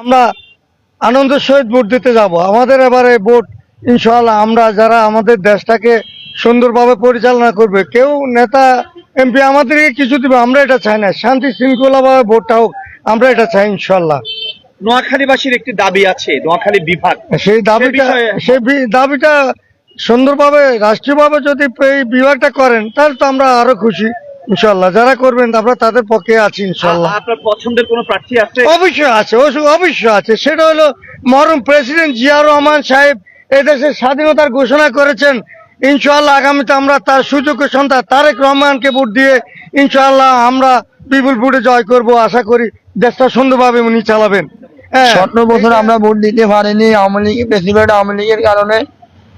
আমরা আনন্দের সহিত ভোট দিতে যাব। আমাদের এবারে ভোট ইনশাল্লাহ আমরা যারা আমাদের দেশটাকে সুন্দরভাবে পরিচালনা করবে কেউ নেতা এমপি আমাদেরকে কিছু দিবে আমরা এটা চাই না। শান্তি শৃঙ্খলাভাবে ভোটটা হোক আমরা এটা চাই ইনশাল্লাহ নোয়াখালীবাসীর একটি দাবি আছে নোয়াখালী বিভাগ। সেই দাবিটা সেই দাবিটা সুন্দরভাবে রাষ্ট্রীয়ভাবে যদি এই বিভাগটা করেন তাহলে তো আমরা আরও খুশি। ইনশাল্লাহ যারা করবেন আমরা তাদের পক্ষে আছি ইনশাল্লাহ আপনার পছন্দের কোনো প্রার্থী আছে? অবশ্যই আছে অবশ্য- অবশ্যই আছে। সেটা হলো মরম প্রেসিডেন্ট জিয়াউর রহমান সাহেব এদেশের স্বাধীনতার ঘোষণা করেছেন ইনশাআল্লাহ আগামীতে আমরা তার সুযোগ্য সন্তান তারেক রহমানকে ভোট দিয়ে ইনশাআল্লাহ আমরা বিপুল ভোটে জয় করব আশা করি দেশটা সুন্দরভাবে উনি চালাবেন। হ্যাঁ। সতেরো বছর আমরা ভোট দিতে পারিনি আওয়ামী লীগ প্রেসিডেন্ট আওয়ামী লীগের কারণে।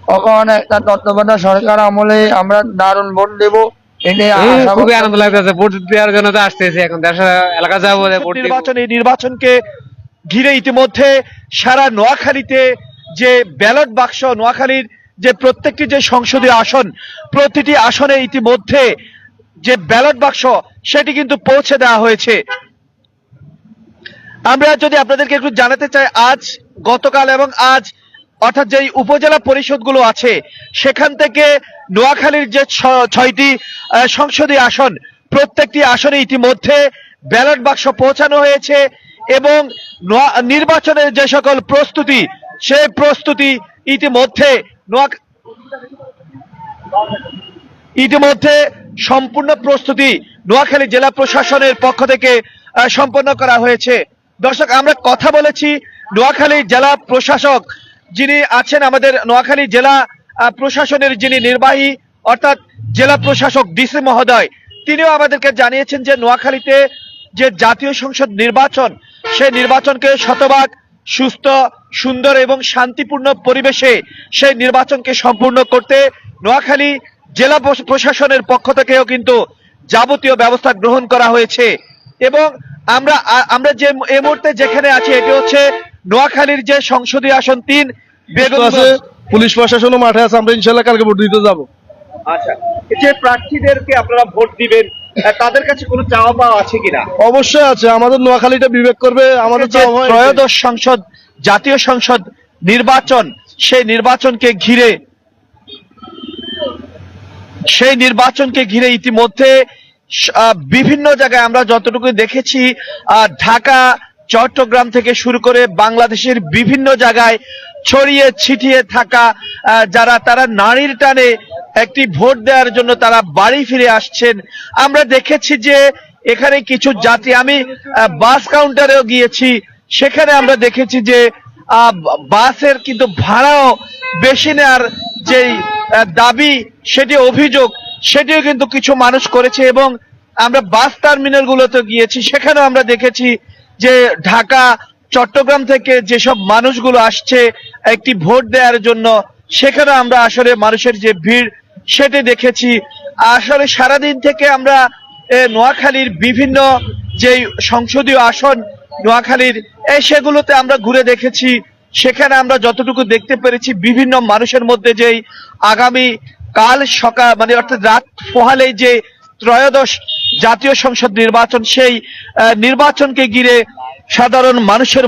তখন একটা তত্ত্বাবধায়ক সরকার আমলে আমরা দারুণ ভোট দেব। খুবই। আনন্দ লাগতেছে ভোট দেওয়ার জন্য তো আসতেছি এখন দেশের এলাকা যাব ভোট নির্বাচন এই নির্বাচনকে ঘিরে ইতিমধ্যে সারা নোয়াখালীতে যে ব্যালট বাক্স নোয়াখালীর যে প্রত্যেকটি যে সংসদীয় আসন প্রতিটি আসনে ইতিমধ্যে যে ব্যালট বাক্স সেটি কিন্তু পৌঁছে দেওয়া হয়েছে আমরা যদি আপনাদেরকে একটু জানাতে চাই আজ গতকাল এবং আজ অর্থাৎ যেই উপজেলা পরিষদগুলো আছে, সেখান থেকে নোয়াখালীর যে ছয়টি সংসদীয় আসন, প্রত্যেকটি আসনে ইতিমধ্যে ব্যালট বাক্স পৌঁছানো হয়েছে এবং নির্বাচনের যে সকল প্রস্তুতি, সেই প্রস্তুতি ইতিমধ্যে ইতিমধ্যে সম্পূর্ণ প্রস্তুতি নোয়াখালী জেলা প্রশাসনের পক্ষ থেকে সম্পন্ন করা হয়েছে। দর্শক, আমরা কথা বলেছি নোয়াখালী জেলা প্রশাসক যিনি আছেন আমাদের নোয়াখালী জেলা প্রশাসনের যিনি নির্বাহী, অর্থাৎ জেলা প্রশাসক ডিসি মহোদয়, তিনিও আমাদেরকে জানিয়েছেন যে নোয়াখালীতে যে জাতীয় সংসদ নির্বাচন, সেই নির্বাচনকে শতভাগ সুস্থ, সুন্দর এবং শান্তিপূর্ণ পরিবেশে সেই নির্বাচনকে সম্পূর্ণ করতে নোয়াখালী জেলা প্রশাসনের পক্ষ থেকেও কিন্তু যাবতীয় ব্যবস্থা গ্রহণ করা হয়েছে। এবং আমরা আমরা যে এই মুহূর্তে যেখানে আছি, এটি হচ্ছে নোয়াখালীর যে সংসদীয় আসন তিন আছে পুলিশ প্রশাসনও মাঠে আছে আমরা ইনশাল্লাহ কালকে ভোট দিতে যাব। আচ্ছা যে প্রার্থীদেরকে আপনারা ভোট দিবেন তাদের কাছে কোনো চাওয়া পাওয়া আছে কিনা? অবশ্যই আছে আমাদের নোয়াখালীটা বিবেক করবে আমাদের। ত্রয়োদশ সংসদ জাতীয় সংসদ নির্বাচন সেই নির্বাচনকে ঘিরে সেই নির্বাচনকে ঘিরে ইতিমধ্যে আহ, বিভিন্ন জায়গায় আমরা যতটুকু দেখেছি আহ, ঢাকা চট্টগ্রাম থেকে শুরু করে বাংলাদেশের বিভিন্ন জায়গায় ছড়িয়ে ছিটিয়ে থাকা যারা তারা নারীর টানে একটি ভোট দেওয়ার জন্য তারা বাড়ি ফিরে আসছেন। আমরা দেখেছি যে এখানে কিছু জাতি, আমি বাস কাউন্টারেও গিয়েছি, সেখানে আমরা দেখেছি যে বাসের কিন্তু ভাড়াও বেশি নেওয়ার যেই দাবি, সেটি অভিযোগ, সেটিও কিন্তু কিছু মানুষ করেছে এবং আমরা বাস টার্মিনাল গুলোতে গিয়েছি, সেখানেও আমরা দেখেছি যে ঢাকা চট্টগ্রাম থেকে যেসব মানুষগুলো আসছে একটি ভোট দেওয়ার জন্য, সেখানে আমরা আসলে মানুষের যে ভিড়, সেটি দেখেছি। আসলে সারাদিন থেকে আমরা নোয়াখালীর বিভিন্ন যেই সংসদীয় আসন, নোয়াখালীর সেগুলোতে আমরা ঘুরে দেখেছি। সেখানে আমরা যতটুকু দেখতে পেরেছি, বিভিন্ন মানুষের মধ্যে যেই আগামী কাল সকাল মানে অর্থাৎ রাত পোহালেই যে ত্রয়োদশ জাতীয় সংসদ নির্বাচন, সেই নির্বাচনকে ঘিরে সাধারণ মানুষের